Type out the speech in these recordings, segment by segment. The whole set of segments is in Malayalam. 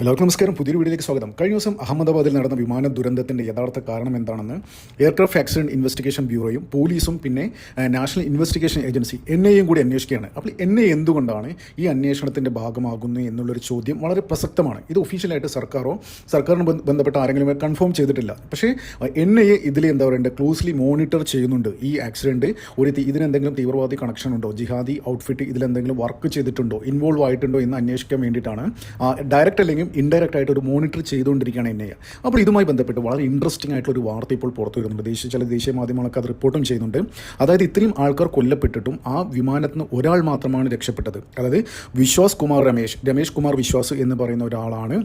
എല്ലാവർക്കും നമസ്കാരം. പുതിയൊരു വീഡിയോയിലേക്ക് സ്വാഗതം. കഴിഞ്ഞ ദിവസം അഹമ്മദാബാദിൽ നടന്ന വിമാന ദുരന്തത്തിന്റെ യഥാർത്ഥ കാരണം എന്താണെന്ന് എയർക്രാഫ്റ്റ് ആക്സിഡന്റ് ഇൻവെസ്റ്റിഗേഷൻ ബ്യൂറോയും പോലീസും പിന്നെ നാഷണൽ ഇൻവെസ്റ്റിഗേഷൻ ഏജൻസി എൻ ഐയും കൂടി അന്വേഷിക്കുകയാണ്. അപ്പോൾ എൻ ഐ എന്തുകൊണ്ടാണ് ഈ അന്വേഷണത്തിന്റെ ഭാഗമാകുന്നത് എന്നുള്ളൊരു ചോദ്യം വളരെ പ്രസക്തമാണ്. ഇത് ഒഫീഷ്യലായിട്ട് സർക്കാരോ സർക്കാരിന് ബന്ധപ്പെട്ട ആരെങ്കിലും കൺഫേം ചെയ്തിട്ടില്ല. പക്ഷേ എൻ ഐ ഇതിൽ എന്താ പറയുക ക്ലോസ്ലി മോണിറ്റർ ചെയ്യുന്നുണ്ട്. ഈ ആക്സിഡന്റ് ഒരു ഇതിനെന്തെങ്കിലും തീവ്രവാദി കണക്ഷൻ ഉണ്ടോ? ജിഹാദി ഔട്ട്ഫിറ്റ് ഇതിലെന്തെങ്കിലും വർക്ക് ചെയ്തിട്ടുണ്ടോ? ഇൻവോൾവ് ആയിട്ടുണ്ടോ എന്ന് അന്വേഷിക്കാൻ വേണ്ടിയിട്ടാണ്. ഡയറക്റ്റ് അല്ലെങ്കിൽ ഇൻഡയറക്റ്റ് ആയിട്ട് ഒരു മോണിറ്റർ ചെയ്തുകൊണ്ടിരിക്കുകയാണ് എൻ അപ്പോൾ ഇതുമായി ബന്ധപ്പെട്ട് വളരെ ഇൻട്രസ്റ്റിംഗ് ആയിട്ടുള്ള ഒരു വാർത്ത ഇപ്പോൾ പുറത്തു വരുന്നുണ്ട്. ദേശീയ ചില ദേശീയ മാധ്യമങ്ങളൊക്കെ അത് റിപ്പോർട്ടും ചെയ്യുന്നുണ്ട്. അതായത് ഇത്രയും ആൾക്കാർ കൊല്ലപ്പെട്ടിട്ടും ആ വിമാനത്തിൽ നിന്ന് ഒരാൾ മാത്രമാണ് രക്ഷപ്പെട്ടത്. അതായത് വിശ്വാസ് കുമാർ രമേശ് രമേശ് കുമാർ വിശ്വാസ് എന്ന് പറയുന്ന ഒരാളാണ്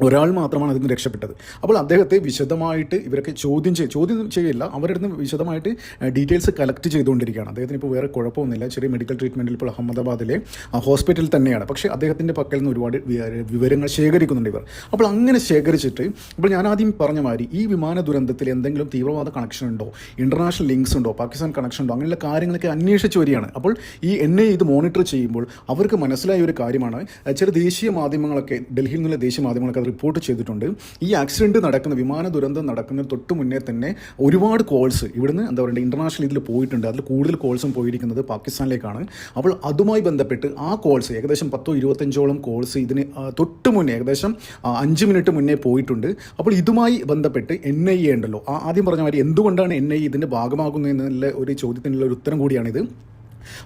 ഒരാൾ മാത്രമാണ് അതിൽ നിന്ന് രക്ഷപ്പെട്ടത്. അപ്പോൾ അദ്ദേഹത്തെ വിശദമായിട്ട് ഇവരൊക്കെ ചോദ്യം ചെയ്യും ചോദ്യം ചെയ്യില്ല അവരുടെ നിന്ന് വിശദമായിട്ട് ഡീറ്റെയിൽസ് കളക്ട് ചെയ്തുകൊണ്ടിരിക്കുകയാണ്. അദ്ദേഹത്തിന് ഇപ്പോൾ വേറെ കുഴപ്പമൊന്നുമില്ല. ചെറിയ മെഡിക്കൽ ട്രീറ്റ്മെന്റിൽ ഇപ്പോൾ അഹമ്മദാബാദിലെ ഹോസ്പിറ്റലിൽ തന്നെയാണ്. പക്ഷേ അദ്ദേഹത്തിന്റെ പക്കൽ നിന്ന് ഒരുപാട് വിവരങ്ങൾ ശേഖരിക്കുന്നുണ്ട് ഇവർ. അപ്പോൾ അങ്ങനെ ശേഖരിച്ചിട്ട് ഇപ്പോൾ ഞാൻ ആദ്യം പറഞ്ഞ മാതിരി ഈ വിമാന ദുരന്തത്തിൽ എന്തെങ്കിലും തീവ്രവാദ കണക്ഷൻ ഉണ്ടോ? ഇന്റർനാഷണൽ ലിങ്ക്സ് ഉണ്ടോ? പാകിസ്ഥാൻ കണക്ഷൻ ഉണ്ടോ? അങ്ങനെയുള്ള കാര്യങ്ങളൊക്കെ അന്വേഷിച്ച് വരികയാണ്. അപ്പോൾ ഈ ഐ ഇത് മോണിറ്റർ ചെയ്യുമ്പോൾ അവർക്ക് മനസ്സിലായ ഒരു കാര്യമാണ് ചില ദേശീയ മാധ്യമങ്ങളൊക്കെ ഡൽഹിയിൽ നിന്നുള്ള ദേശീയ മാധ്യമങ്ങളൊക്കെ റിപ്പോർട്ട് ചെയ്തിട്ടുണ്ട്. ഈ ആക്സിഡന്റ് നടക്കുന്ന വിമാന ദുരന്തം നടക്കുന്ന തൊട്ട് മുന്നേ തന്നെ ഒരുപാട് കോൾസ് ഇവിടുന്ന് എന്താ പറയുക ഇന്റർനാഷണൽ ഇതിൽ പോയിട്ടുണ്ട്. അതിൽ കൂടുതൽ കോൾസും പോയിരിക്കുന്നത് പാകിസ്ഥാനിലേക്കാണ്. അപ്പോൾ അതുമായി ബന്ധപ്പെട്ട് ആ കോൾസ് ഏകദേശം പത്തോ ഇരുപത്തഞ്ചോളം കോൾസ് ഇതിന് തൊട്ട് മുന്നേ ഏകദേശം അഞ്ച് മിനിറ്റ് മുന്നേ പോയിട്ടുണ്ട്. അപ്പോൾ ഇതുമായി ബന്ധപ്പെട്ട് എൻ ഐ എ ഉണ്ടല്ലോ. ആദ്യം പറഞ്ഞ മാതിരി എന്തുകൊണ്ടാണ് എൻ ഐ ഇതിന്റെ ഭാഗമാകുന്നതെന്നുള്ള ഒരു ചോദ്യത്തിനുള്ള ഒരു ഉത്തരം കൂടിയാണിത്.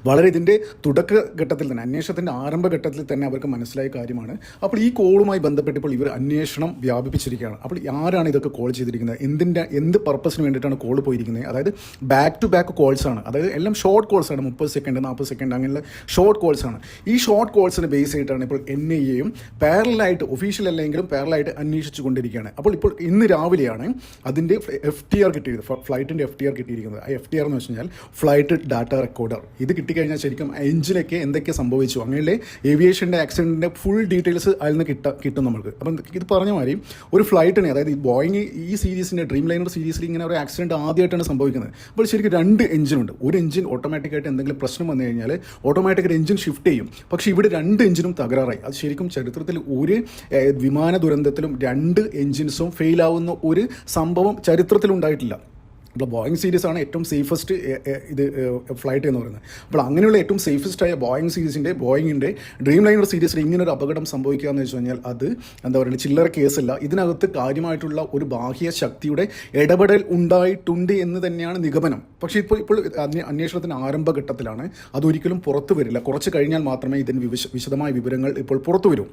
വളരെ ഇതിന്റെ തുടക്കഘട്ടത്തിൽ തന്നെ അന്വേഷണത്തിന്റെ ആരംഭഘട്ടത്തിൽ തന്നെ അവർക്ക് മനസ്സിലായ കാര്യമാണ്. അപ്പോൾ ഈ കോളുമായി ബന്ധപ്പെട്ടപ്പോൾ ഇവർ അന്വേഷണം വ്യാപിപ്പിച്ചിരിക്കുകയാണ്. അപ്പോൾ ആരാണ് ഇതൊക്കെ കോൾ ചെയ്തിരിക്കുന്നത്? എന്തിന്റെ എന്ത് പർപ്പസിന് വേണ്ടിയിട്ടാണ് കോൾ പോയിരിക്കുന്നത്? അതായത് ബാക്ക് ടു ബാക്ക് കോൾസ് ആണ്. അതായത് എല്ലാം ഷോർട്ട് കോൾസ് ആണ്. മുപ്പത് സെക്കൻഡ് നാൽപ്പത് സെക്കൻഡ് അങ്ങനെയുള്ള ഷോർട്ട് കോൾസ് ആണ്. ഈ ഷോർട്ട് കോൾസിന് ബേസ് ചെയ്തിട്ടാണ് ഇപ്പോൾ എൻ ഐ എയും പാരലായിട്ട് ഒഫീഷ്യൽ അല്ലെങ്കിലും പാരലായിട്ട് അന്വേഷിച്ചു കൊണ്ടിരിക്കുകയാണ്. അപ്പോൾ ഇപ്പോൾ ഇന്ന് രാവിലെയാണ് അതിന്റെ എഫ് ടി ആർ കിട്ടിയത്. ഫ്ലൈറ്റിന്റെ എഫ് ടി ആർ കിട്ടിയിരിക്കുന്നത്. ആ എഫ് ടി ആർ എന്ന് വെച്ച് കഴിഞ്ഞാൽ ഫ്ലൈറ്റ് ഡാറ്റ റെക്കോർഡർ ഇത് കിട്ടിക്കഴിഞ്ഞാൽ ശരിക്കും എഞ്ചിനൊക്കെ എന്തൊക്കെ സംഭവിച്ചു. അങ്ങനെ ഏവിയേഷന്റെ ആക്സിഡന്റിന്റെ ഫുൾ ഡീറ്റെയിൽസ് അതിൽ നിന്ന് കിട്ട കിട്ടും നമുക്ക് അപ്പം ഇത് പറഞ്ഞ മാതിരി ഒരു ഫ്ലൈറ്റിനെ അതായത് ഈ ബോയിങ് ഈ സീരീസിന്റെ ഡ്രീം ലൈനർ സീരീസിൽ ഇങ്ങനെ ഒരു ആക്സിഡന്റ് ആദ്യമായിട്ടാണ് സംഭവിക്കുന്നത്. അപ്പോൾ ശരിക്കും രണ്ട് എഞ്ചിനുണ്ട് ഒരു എഞ്ചിൻ ഓട്ടോമാറ്റിക്കായിട്ട് എന്തെങ്കിലും പ്രശ്നം വന്നു കഴിഞ്ഞാൽ ഓട്ടോമാറ്റിക്കായിട്ട് എഞ്ചിൻ ഷിഫ്റ്റ് ചെയ്യും. പക്ഷേ ഇവിടെ രണ്ട് എഞ്ചിനും തകരാറായി. അത് ശരിക്കും ചരിത്രത്തിൽ ഒരു വിമാന ദുരന്തത്തിലും രണ്ട് എഞ്ചിൻസും ഫെയിലാവുന്ന ഒരു സംഭവം ചരിത്രത്തിൽ ഉണ്ടായിട്ടില്ല. ഇപ്പോൾ ബോയിങ് സീരീസ് ആണ് ഏറ്റവും സേഫസ്റ്റ് ഇത് ഫ്ലൈറ്റ് എന്ന് പറയുന്നത്. അപ്പോൾ അങ്ങനെയുള്ള ഏറ്റവും സേഫസ്റ്റ് ആയ ബോയിങ് സീരീസിന്റെ ബോയിങ്ങിന്റെ ഡ്രീം ലൈനർ സീരീസിൽ ഇങ്ങനെ ഒരു അപകടം സംഭവിക്കുക എന്ന് വെച്ച് കഴിഞ്ഞാൽ അത് എന്താ പറയുക ചില്ലറ കേസല്ല ഇതിനകത്ത് കാര്യമായിട്ടുള്ള ഒരു ബാഹ്യ ശക്തിയുടെ ഇടപെടൽ ഉണ്ടായിട്ടുണ്ട് എന്ന് തന്നെയാണ് നിഗമനം. പക്ഷേ ഇപ്പോൾ ഇപ്പോൾ അന്വേഷണത്തിന്റെ ആരംഭഘട്ടത്തിലാണ് അതൊരിക്കലും പുറത്തു വരില്ല. കുറച്ച് കഴിഞ്ഞാൽ മാത്രമേ ഇതിന് വിശദമായ വിവരങ്ങൾ ഇപ്പോൾ പുറത്തു വരൂ.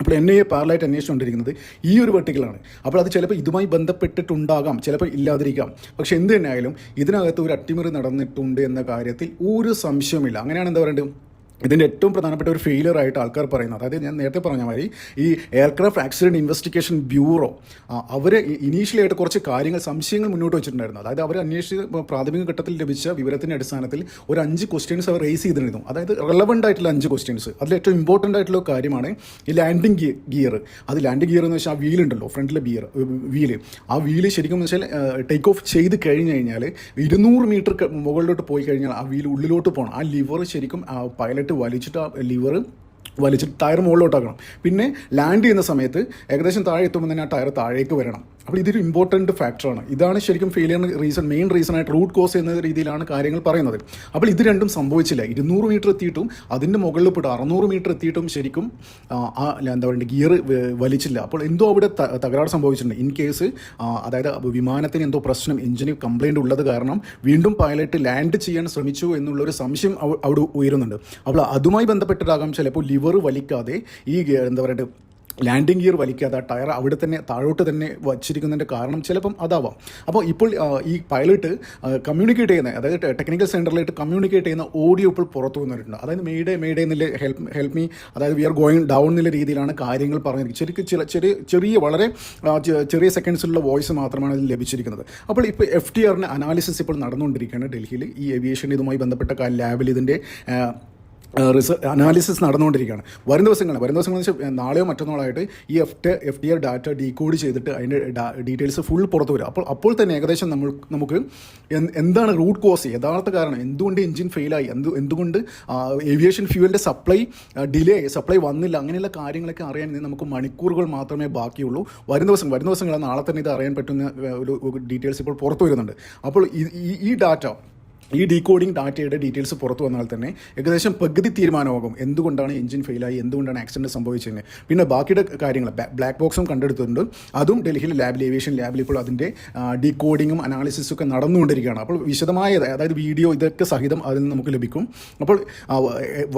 അപ്പോൾ എൻ ഐ എ പാരലായിട്ട് അന്വേഷിച്ചുകൊണ്ടിരിക്കുന്നത് ഈ ഒരു വെർട്ടിക്കലാണ്. അപ്പോൾ അത് ചിലപ്പോൾ ഇതുമായി ബന്ധപ്പെട്ടിട്ടുണ്ടാകാം ചിലപ്പോൾ ഇല്ലാതിരിക്കാം. പക്ഷെ എന്ത് തന്നെയായാലും ഇതിനകത്ത് ഒരു അട്ടിമറി നടന്നിട്ടുണ്ട് എന്ന കാര്യത്തിൽ ഒരു സംശയമില്ല അങ്ങനെയാണ് എന്താ പറയേണ്ടത്? ഇതിന്റെ ഏറ്റവും പ്രധാനപ്പെട്ട ഒരു ഫെയിലിയർ ആയിട്ട് ആൾക്കാർ പറയുന്നത്. അതായത് ഞാൻ നേരത്തെ പറഞ്ഞ മാതിരി ഈ എയർക്രാഫ്റ്റ് ആക്സിഡന്റ് ഇൻവെസ്റ്റിഗേഷൻ ബ്യൂറോ അവർ ഇനീഷ്യലായിട്ട് കുറച്ച് കാര്യങ്ങൾ സംശയങ്ങൾ മുന്നോട്ട് വെച്ചിട്ടുണ്ടായിരുന്നു. അതായത് അവർ അന്വേഷിച്ച് പ്രാഥമിക ഘട്ടത്തിൽ ലഭിച്ച വിവരത്തിന്റെ അടിസ്ഥാനത്തിൽ ഒരു അഞ്ച് ക്വസ്റ്റ്യൻസ് അവർ റേസ് ചെയ്തിരുന്നു. അതായത് റെലവന്റ് ആയിട്ടുള്ള അഞ്ച് ക്വസ്റ്റ്യൻസ് അതിൽ ഏറ്റവും ഇമ്പോർട്ടന്റ് ആയിട്ടുള്ള കാര്യമാണ് ഈ ലാൻഡിങ് ഗിയർ അത് ലാൻഡിങ് ഗിയർ എന്ന് വെച്ചാൽ ആ വീലുണ്ടല്ലോ ഫ്രണ്ടിലെ ബിയർ വീൽ ആ വീൽ ശരിക്കും വെച്ചാൽ ടേക്ക് ഓഫ് ചെയ്ത് കഴിഞ്ഞ് കഴിഞ്ഞാൽ ഇരുന്നൂറ് മീറ്റർ മുകളിലോട്ട് പോയി കഴിഞ്ഞാൽ ആ വീൽ ഉള്ളിലോട്ട് പോകണം ആ ലിവർ ശരിക്കും ആ പൈലറ്റ് വലിച്ചിട്ട് ലിവർ വലിച്ചിട്ട് ടയർ മുകളിലോട്ടാക്കണം. പിന്നെ ലാൻഡ് ചെയ്യുന്ന സമയത്ത് ഏകദേശം താഴെ എത്തുമ്പോൾ തന്നെ ആ ടയർ താഴേക്ക് വരണം. അപ്പോൾ ഇതൊരു ഇമ്പോർട്ടന്റ് ഫാക്ടറാണ് ഇതാണ് ശരിക്കും ഫെയിലിയറിന് റീസൺ മെയിൻ റീസൺ ആയിട്ട് റൂട്ട് കോസ് എന്ന രീതിയിലാണ് കാര്യങ്ങൾ പറയുന്നത്. അപ്പോൾ ഇത് രണ്ടും സംഭവിച്ചില്ല. ഇരുന്നൂറ് മീറ്റർ എത്തിയിട്ടും അതിന്റെ മുകളിൽ പോയിട്ട് അറുന്നൂറ് മീറ്റർ എത്തിയിട്ടും ശരിക്കും എന്താ പറയുക ഗിയർ വലിച്ചില്ല. അപ്പോൾ എന്തോ അവിടെ തകരാറ് സംഭവിച്ചിട്ടുണ്ട്. ഇൻ കേസ് അതായത് വിമാനത്തിന് എന്തോ പ്രശ്നം എഞ്ചിന് കംപ്ലയിന്റ് ഉള്ളത് കാരണം വീണ്ടും പൈലറ്റ് ലാൻഡ് ചെയ്യാൻ ശ്രമിച്ചു എന്നുള്ളൊരു സംശയം അവിടെ ഉയരുന്നുണ്ട്. അപ്പോൾ അതുമായി ബന്ധപ്പെട്ടിട്ടാകാം ചിലപ്പോൾ ലിവർ വലിക്കാതെ ഈ എന്താ പറയുക ലാൻഡിംഗ് ഗിയർ വലിക്കാതെ ടയർ അവിടെ തന്നെ താഴോട്ട് തന്നെ വച്ചിരിക്കുന്നതിന്റെ കാരണം ചിലപ്പം അതാവാം. അപ്പോൾ ഇപ്പോൾ ഈ പൈലറ്റ് കമ്മ്യൂണിക്കേറ്റ് ചെയ്യുന്ന അതായത് ടെക്നിക്കൽ സെന്ററിലായിട്ട് കമ്മ്യൂണിക്കേറ്റ് ചെയ്യുന്ന ഓഡിയോ ഇപ്പോൾ പുറത്തു വന്നിട്ടുണ്ട്. അതായത് മെയ്ഡേ മെയ്ഡേ എന്നുള്ള ഹെൽപ്പ് ഹെൽപ്പ് മീ അതായത് വി ആർ ഗോയിങ് ഡൗൺ എന്നുള്ള രീതിയിലാണ് കാര്യങ്ങൾ പറഞ്ഞിരിക്കുന്നത്. ശരിക്കും ചില ചെറിയ ചെറിയ വളരെ ചെറിയ സെക്കൻഡ്സിലുള്ള വോയിസ് മാത്രമാണ് ഇതിൽ ലഭിച്ചിരിക്കുന്നത്. അപ്പോൾ ഇപ്പോൾ എഫ് ടി ആറിന്റെ അനാലിസിസ് ഇപ്പോൾ നടന്നുകൊണ്ടിരിക്കുകയാണ് ഡൽഹിയിൽ ഈ ഏവിയേഷൻ ഇതുമായി ബന്ധപ്പെട്ട ലാബിൽ ഇതിന്റെ റിസർച്ച് അനാലിസിസ് നടന്നുകൊണ്ടിരിക്കുകയാണ്. വരും ദിവസങ്ങൾ വരും ദിവസങ്ങൾ നാളെയോ മറ്റന്നാളായിട്ട് ഈ F T F T R data decode ചെയ്തിട്ട് അതിന്റെ ഡീറ്റെയിൽസ് ഫുൾ പുറത്ത് വരും. അപ്പോൾ അപ്പോൾ തന്നെ ഏകദേശം നമ്മൾ നമുക്ക് എന്താണ് റൂട്ട് കോസ് യഥാർത്ഥ കാരണം എന്തുകൊണ്ട് എഞ്ചിൻ ഫെയിലായി എന്ത് എന്തുകൊണ്ട് ഏവിയേഷൻ ഫ്യൂവലിന്റെ സപ്ലൈ ഡിലേ സപ്ലൈ വന്നില്ല അങ്ങനെയുള്ള കാര്യങ്ങളൊക്കെ അറിയാൻ നമുക്ക് മണിക്കൂറുകൾ മാത്രമേ ബാക്കിയുള്ളൂ. വരും ദിവസം വരും ദിവസങ്ങൾ നാളെ തന്നെ ഇത് അറിയാൻ പറ്റുന്ന ഒരു ഡീറ്റെയിൽസ് ഇപ്പോൾ പുറത്തു വരുന്നുണ്ട്. അപ്പോൾ ഈ- ഈ ഡാറ്റ ഈ ഡീകോഡിംഗ് ഡാറ്റയുടെ ഡീറ്റെയിൽസ് പുറത്തു വന്നാൽ തന്നെ ഏകദേശം പകുതി തീരുമാനമാകും. എന്തുകൊണ്ടാണ് എഞ്ചിൻ ഫെയിലായി എന്തുകൊണ്ടാണ് ആക്സിഡന്റ് സംഭവിച്ചത് പിന്നെ ബാക്കിയുടെ കാര്യങ്ങൾ ബ്ലാക്ക് ബോക്സും കണ്ടെടുത്തിട്ടുണ്ട്. അതും ഡൽഹിയിലെ ലാബിൽ ഏവിയേഷൻ ലാബിൽ ഇപ്പോൾ അതിന്റെ ഡീകോഡിങ്ങും അനാലിസിസും ഒക്കെ നടന്നുകൊണ്ടിരിക്കുകയാണ്. അപ്പോൾ വിശദമായ അതായത് വീഡിയോ ഇതൊക്കെ സഹിതം അതിൽ നിന്ന് നമുക്ക് ലഭിക്കും. അപ്പോൾ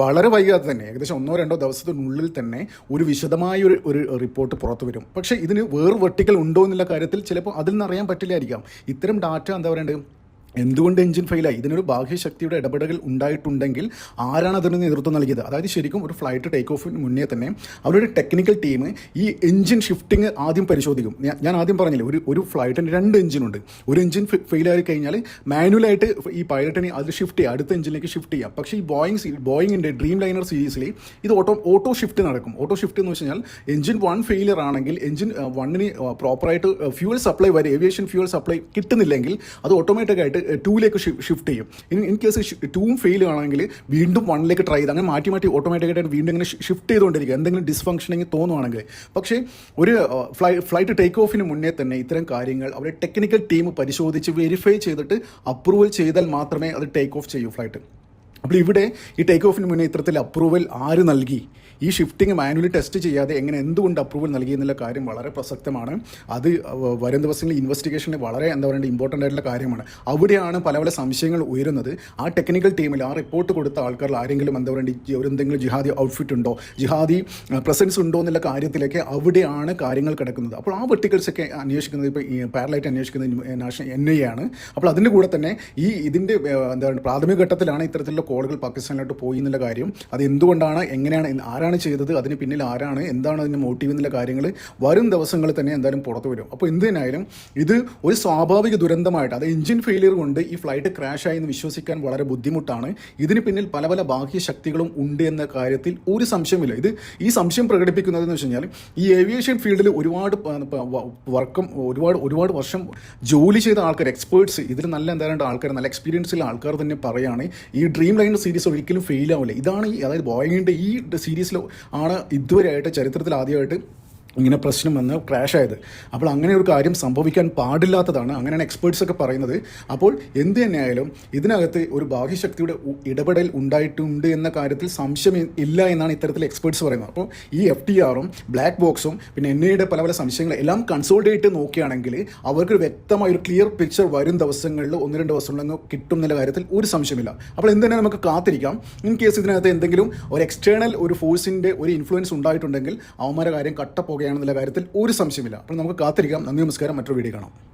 വളരെ വൈകാതെ തന്നെ ഏകദേശം ഒന്നോ രണ്ടോ ദിവസത്തിനുള്ളിൽ തന്നെ ഒരു വിശദമായ ഒരു ഒരു റിപ്പോർട്ട് പുറത്തു വരും. പക്ഷേ ഇതിന് വേറെ വെർട്ടിക്കൽ ഉണ്ടോ എന്നുള്ള കാര്യത്തിൽ ചിലപ്പോൾ അതിൽ നിന്ന് അറിയാൻ പറ്റില്ലായിരിക്കാം. ഇത്തരം ഡാറ്റ എന്താ പറയേണ്ടത്? എന്തുകൊണ്ട് എഞ്ചിൻ ഫെയിലായി ഇതിനൊരു ബാഹ്യശക്തിയുടെ ഇടപെടൽ ഉണ്ടായിട്ടുണ്ടെങ്കിൽ ആരാണ് അതിന് നേതൃത്വം നൽകിയത്? അതായത് ശരിക്കും ഒരു ഫ്ലൈറ്റ് ടേക്ക് ഓഫിന് മുന്നേ തന്നെ അവരുടെ ടെക്നിക്കൽ ടീം ഈ എഞ്ചിൻ ഷിഫ്റ്റിംഗ് ആദ്യം പരിശോധിക്കും. ഞാൻ- ഞാൻ ആദ്യം പറഞ്ഞില്ലേ ഒരു ഒരു ഫ്ലൈറ്റിന് രണ്ട് എഞ്ചിനുണ്ട് ഒരു എഞ്ചിൻ ഫെയിലായി കഴിഞ്ഞാൽ മാനുവലായിട്ട് ഈ പൈലറ്റിനെ അത് ഷിഫ്റ്റ് ചെയ്യുക അടുത്ത എഞ്ചിനിലേക്ക് ഷിഫ്റ്റ് ചെയ്യാം. പക്ഷേ ഈ ബോയിങ് ബോയിങ്ങിന്റെ ഡ്രീം ലൈനർ സീരീസിൽ ഇത് ഓട്ടോ ഓട്ടോ ഷിഫ്റ്റ് നടക്കും. ഓട്ടോ ഷിഫ്റ്റ് എന്ന് വെച്ച് കഴിഞ്ഞാൽ എഞ്ചിൻ വൺ ഫെയിലിയർ ആണെങ്കിൽ എഞ്ചിൻ വണ്ണിന് പ്രോപ്പറായിട്ട് ഫ്യൂവൽ സപ്ലൈ വരെ ഏവിയേഷൻ ഫ്യൂവൽ സപ്ലൈ കിട്ടുന്നില്ലെങ്കിൽ അത് ഓട്ടോമാറ്റിക്കായിട്ട് ടൂയിലേക്ക് ഷിഫ്റ്റ് ചെയ്യും. ഇൻ ഇൻ കേസ് ടൂവും ഫെയിൽ ആണെങ്കിൽ വീണ്ടും വണ്ണിലേക്ക് ട്രൈ ചെയ്ത് അങ്ങനെ മാറ്റി മാറ്റി ഓട്ടോമാറ്റിക്കായിട്ട് വീണ്ടും ഇങ്ങനെ ഷിഫ്റ്റ് ചെയ്തുകൊണ്ടിരിക്കുക. എന്തെങ്കിലും ഡിസ്ഫങ്ഷനിങ് തോന്നുവാണെങ്കിൽ. പക്ഷേ ഒരു ഫ്ലൈ ഫ്ലൈറ്റ് ടേക്ക് ഓഫിന് മുന്നേ തന്നെ ഇത്തരം കാര്യങ്ങൾ അവരുടെ ടെക്നിക്കൽ ടീം പരിശോധിച്ച് വെരിഫൈ ചെയ്തിട്ട് അപ്രൂവൽ ചെയ്താൽ മാത്രമേ അത് ടേക്ക് ഓഫ് ചെയ്യൂ ഫ്ലൈറ്റ് അപ്പോൾ ഇവിടെ ഈ ടേക്ക് ഓഫിന് മുന്നേ ഇത്തരത്തിൽ അപ്രൂവൽ ആര് നൽകി? ഈ ഷിഫ്റ്റിംഗ് മാനുവലി ടെസ്റ്റ് ചെയ്യാതെ എങ്ങനെ എന്തുകൊണ്ട് അപ്രൂവൽ നൽകി എന്നുള്ള കാര്യം വളരെ പ്രസക്തമാണ്. അത് വരും ദിവസങ്ങളിൽ ഇൻവെസ്റ്റിഗേഷന് വളരെ എന്താ പറയുക ഇമ്പോർട്ടന്റ് ആയിട്ടുള്ള കാര്യമാണ്. അവിടെയാണ് പല പല സംശയങ്ങൾ ഉയരുന്നത്. ആ ടെക്നിക്കൽ ടീമിൽ ആ റിപ്പോർട്ട് കൊടുത്ത ആൾക്കാരിൽ ആരെങ്കിലും എന്താ പറയുക ഒരു എന്തെങ്കിലും ജിഹാദി ഔട്ട്ഫിറ്റ് ഉണ്ടോ? ജിഹാദി പ്രസൻസ് ഉണ്ടോ എന്നുള്ള കാര്യത്തിലേക്ക് അവിടെയാണ് കാര്യങ്ങൾ കിടക്കുന്നത്. അപ്പോൾ ആ വെർട്ടിക്കൽസ് ഒക്കെ അന്വേഷിക്കുന്നത് ഇപ്പോൾ പാരലായിട്ട് അന്വേഷിക്കുന്നത് നാഷണൽ എൻ ഐ ആണ്. അപ്പോൾ അതിന്റെ കൂടെ തന്നെ ഈ ഇതിന്റെ എന്താ പറയുക പ്രാഥമിക ഘട്ടത്തിലാണ് ഇത്തരത്തിലുള്ള കോളുകൾ പാകിസ്ഥാനിലോട്ട് പോയി എന്നുള്ള കാര്യം അത് എന്തുകൊണ്ടാണ് എങ്ങനെയാണ് ആരാണ് ചെയ്തത് അതിന് പിന്നിൽ ആരാണ് എന്താണ് അതിന്റെ മോട്ടീവ് എന്നുള്ള കാര്യങ്ങൾ വരും ദിവസങ്ങളിൽ തന്നെ എന്തായാലും പുറത്തു വരും. അപ്പോൾ എന്തിനായാലും ഇത് ഒരു സ്വാഭാവിക ദുരന്തമായിട്ട് അത് എഞ്ചിൻ ഫെയിലിയർ കൊണ്ട് ഈ ഫ്ലൈറ്റ് ക്രാഷ് ആയി എന്ന് വിശ്വസിക്കാൻ വളരെ ബുദ്ധിമുട്ടാണ്. ഇതിന് പിന്നിൽ പല പല ബാഹ്യ ശക്തികളും ഉണ്ട് എന്ന കാര്യത്തിൽ ഒരു സംശയമില്ല ഇത് ഈ സംശയം പ്രകടിപ്പിക്കുന്നത് എന്ന് വെച്ച് കഴിഞ്ഞാൽ ഈ ഏവിയേഷൻ ഫീൽഡിൽ ഒരുപാട് വർക്കം ഒരുപാട് ഒരുപാട് വർഷം ജോലി ചെയ്ത ആൾക്കാർ എക്സ്പേർട്സ് ഇതിൽ നല്ല എന്തായാലും ആൾക്കാർ നല്ല എക്സ്പീരിയൻസ് ഉള്ള ആൾക്കാർ തന്നെ പറയുകയാണ് ഈ ഡ്രീം ലൈനർ സീരീസ് ഒരിക്കലും ഫെയിൽ ആവില്ല ഇതാണ് ഈ അതായത് ബോയിങ്ങിന്റെ ഈ സീരീസിൽ ആണ് ഇതുവരെയായിട്ട് ചരിത്രത്തിൽ ആദ്യമായിട്ട് ഇങ്ങനെ പ്രശ്നം വന്ന് ക്രാഷ് ആയത് അപ്പോൾ അങ്ങനെ ഒരു കാര്യം സംഭവിക്കാൻ പാടില്ലാത്തതാണ്. അങ്ങനെയാണ് എക്സ്പേർട്സ് ഒക്കെ പറയുന്നത്. അപ്പോൾ എന്ത് തന്നെയായാലും ഇതിനകത്ത് ഒരു ബാഹ്യശക്തിയുടെ ഇടപെടൽ ഉണ്ടായിട്ടുണ്ട് എന്ന കാര്യത്തിൽ സംശയം ഇല്ല എന്നാണ് ഇത്തരത്തിൽ എക്സ്പേർട്സ് പറയുന്നത്. അപ്പോൾ ഈ എഫ് ടി ആറും ബ്ലാക്ക് ബോക്സും പിന്നെ എൻ ഐയുടെ പല പല സംശയങ്ങൾ എല്ലാം കൺസോൾട്ടേറ്റ് നോക്കുകയാണെങ്കിൽ അവർക്ക് വ്യക്തമായ ഒരു ക്ലിയർ പിക്ചർ വരും ദിവസങ്ങളിൽ ഒന്ന് രണ്ട് ദിവസങ്ങളിൽ കിട്ടും എന്നുള്ള കാര്യത്തിൽ ഒരു സംശയമില്ല അപ്പോൾ എന്ത് തന്നെ നമുക്ക് കാത്തിരിക്കാം. ഇൻ കേസ് ഇതിനകത്ത് എന്തെങ്കിലും ഒരു എക്സ്റ്റേണൽ ഒരു ഫോഴ്സിന്റെ ഒരു ഇൻഫ്ലുവൻസ് ഉണ്ടായിട്ടുണ്ടെങ്കിൽ അവന്മാരുടെ കാര്യം കട്ടപ്പോകുകയാണെന്നുള്ള കാര്യത്തിൽ ഒരു സംശയമില്ല അപ്പോൾ നമുക്ക് കാത്തിരിക്കാം. നന്ദി നമസ്കാരം. മറ്റൊരു വീഡിയോ കാണാം.